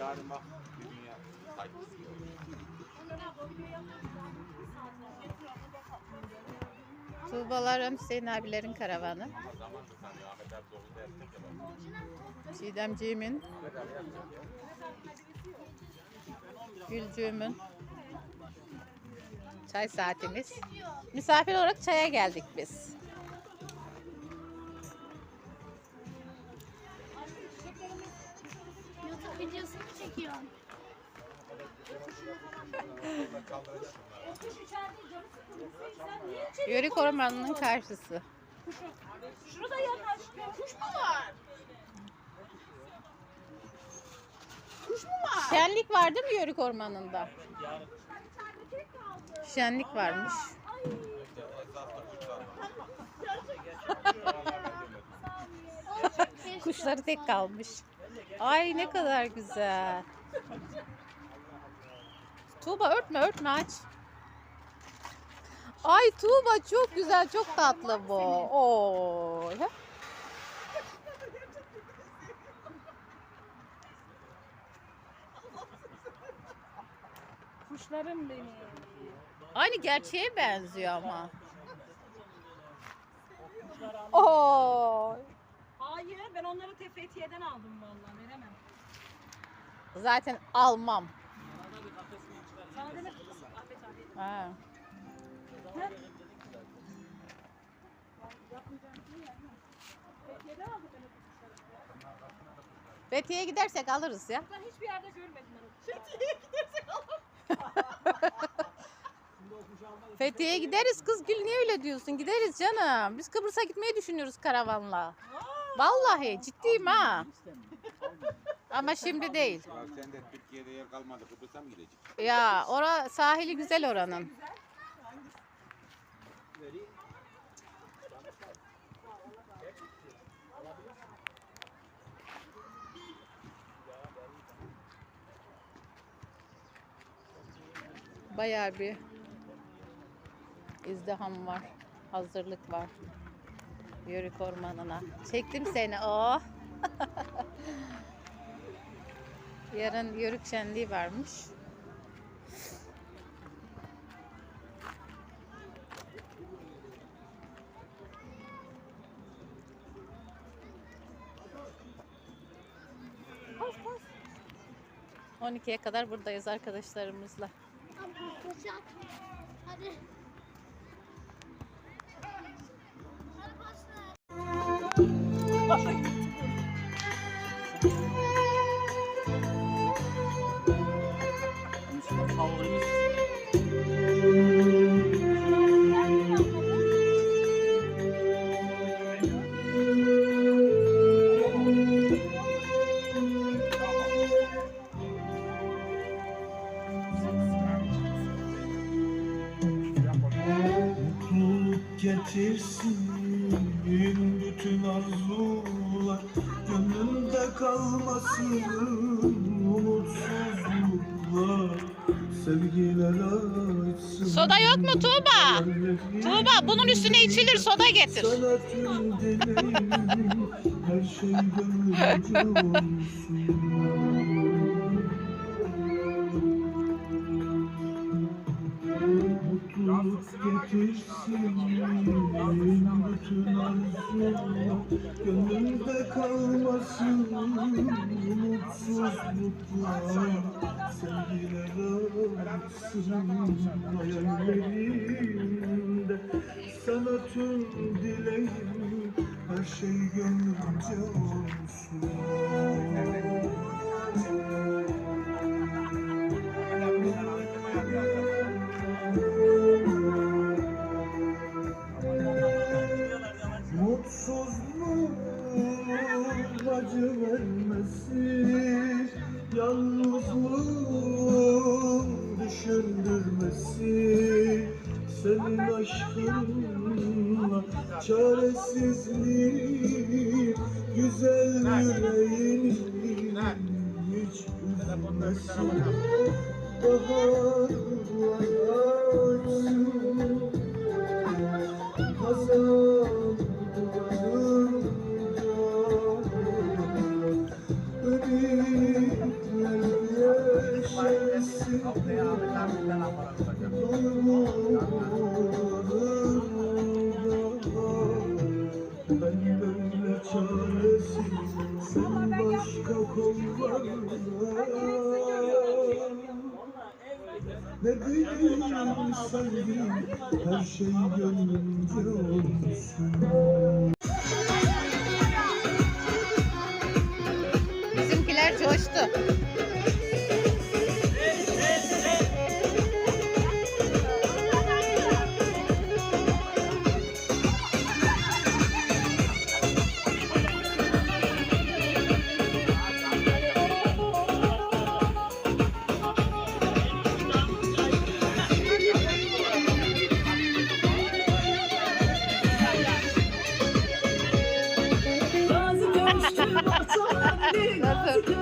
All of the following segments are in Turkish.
yarın bak bir dünya saygısı. Tuğbalar Hüseyin abilerin karavanı. Çiğdemciğimin. Gülcüğümün çay saatimiz. Misafir olarak çaya geldik biz. Çekiyorum. Yörük ormanının karşısı. Şurada yanaş. Kuş mu var? Kuş mu var? Şenlik var değil mi Yörük ormanında? Şenlik varmış. Kuşları tek kalmış. Ay ne kadar güzel. Tuğba örtme örtme aç. Ay Tuğba çok güzel çok tatlı bu. Oo. Kuşlarım benim. Aynı gerçeğe benziyor ama. Oo. Onları Tefetiye'den aldım vallahi veremem. Zaten almam. Sana demek ki Ahmet abi. Ha. Kuşları. Fethiye'ye gidersek alırız ya. Ben hiçbir yerde görmedim ben o kuşları. Fethiye'ye gidersek alırım. Fethiye'ye gideriz kız Gül niye öyle diyorsun? Gideriz canım. Biz Kıbrıs'a gitmeyi düşünüyoruz karavanla. Vallahi ciddiyim ha. Ama şimdi değil. Ya sen de Türkiye'de yer kalmadı. Kıbrıs'a mı gideceksin? Ya ora sahili güzel oranın. Bayağı bir izdiham var. Hazırlık var. Yörük ormanına. Çektim seni. Oh. Yarın yörük şenliği varmış. Koş koş. 12'ye kadar buradayız arkadaşlarımızla. Hadi. Oh my god. Arzular Gönlümde kalmasın umutsuzluklar Sevgiler açsın Soda yok mu Tuğba? Tuğba bunun üstüne içilir soda getir. Sana tüm dileğim her şey gönlümce olsun Gönlümde kalmasın umutsuzluklar. Sevgiler açsın hayallerimde. Sana tüm dileğim her şey gönlümce olsun yüreğimden hiç gülmesin Bahar duvardaysın Hasan duvarında Ümitler Ne bileyim sevdim her şey gönlümce olsun 不是我做你男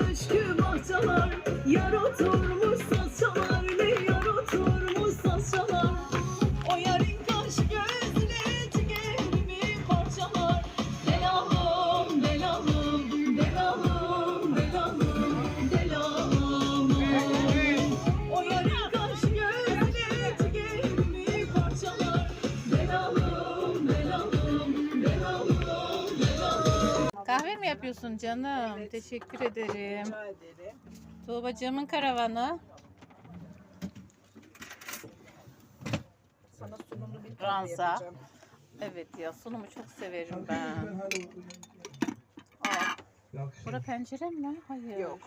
yapıyorsun canım? Teşekkür ederim. Rica ederim. Tuğbacığımın karavanı. Sana sunumlu bir Ranza. yapacağım. Evet ya sunumu çok severim ben. Aa, bura pencere mi? Hayır. Yok.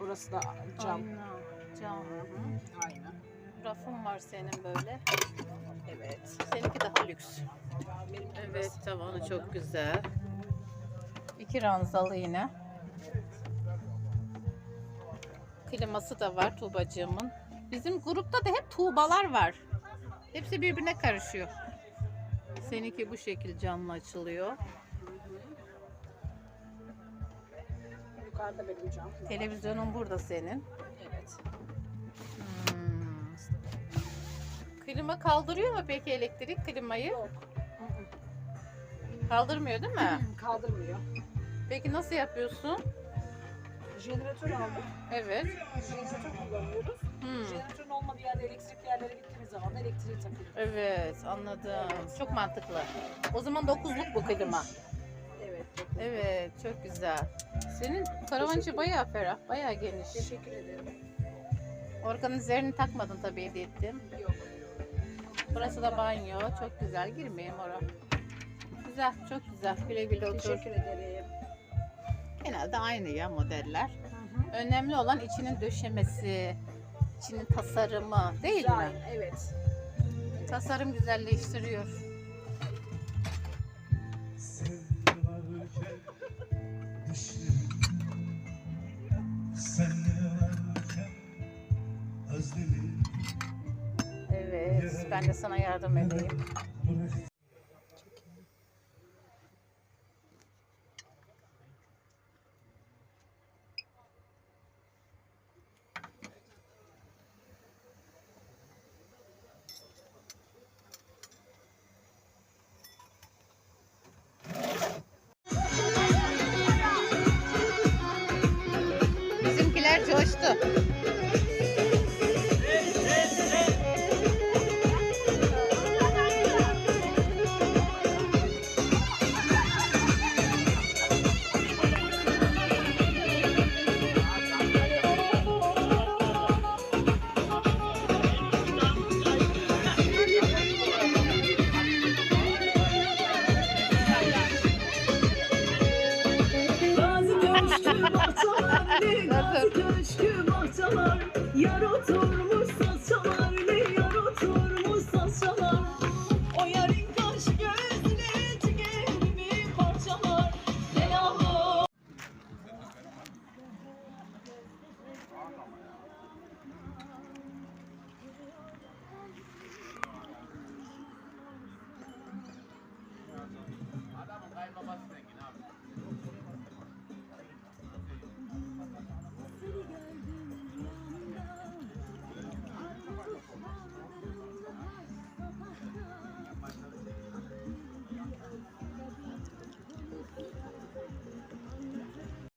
Burası da cam. Aynen. Cam. Aynen. Rafım var senin böyle. Evet. Seninki daha lüks. Benim Evet tavanı çok güzel. İki ranzalı yine. Kliması da var Tuğbacığımın. Bizim grupta da hep Tuğbalar var. Hepsi birbirine karışıyor. Seninki bu şekil canlı açılıyor. Yukarıda benim cam. Televizyonun burada senin. Evet. Hmm. Klima kaldırıyor mu peki elektrik klimayı? Yok. Kaldırmıyor değil mi? Kaldırmıyor. Peki nasıl yapıyorsun? Jeneratör aldık. Evet. Jeneratör kullanıyoruz. Hmm. Jeneratörün olmadığı yerde elektrikli yerlere gittiğimiz zaman da elektriği takıyoruz. Evet anladım. Çok mantıklı. O zaman 9'luk bu klima. Evet. Evet çok güzel. Senin karavancı bayağı ferah, bayağı geniş. Teşekkür ederim. Organizerini takmadın tabii hediye ettim. Yok. Burası da banyo. Çok güzel. Girmeyeyim oraya. Güzel, çok güzel. Güle güle otur. Teşekkür ederim. Genelde aynı ya modeller. Hı hı. Önemli olan içinin döşemesi, içinin tasarımı değil mi? Güzel, Evet. Tasarım güzelleştiriyor. Evet, ben de sana yardım edeyim. 了。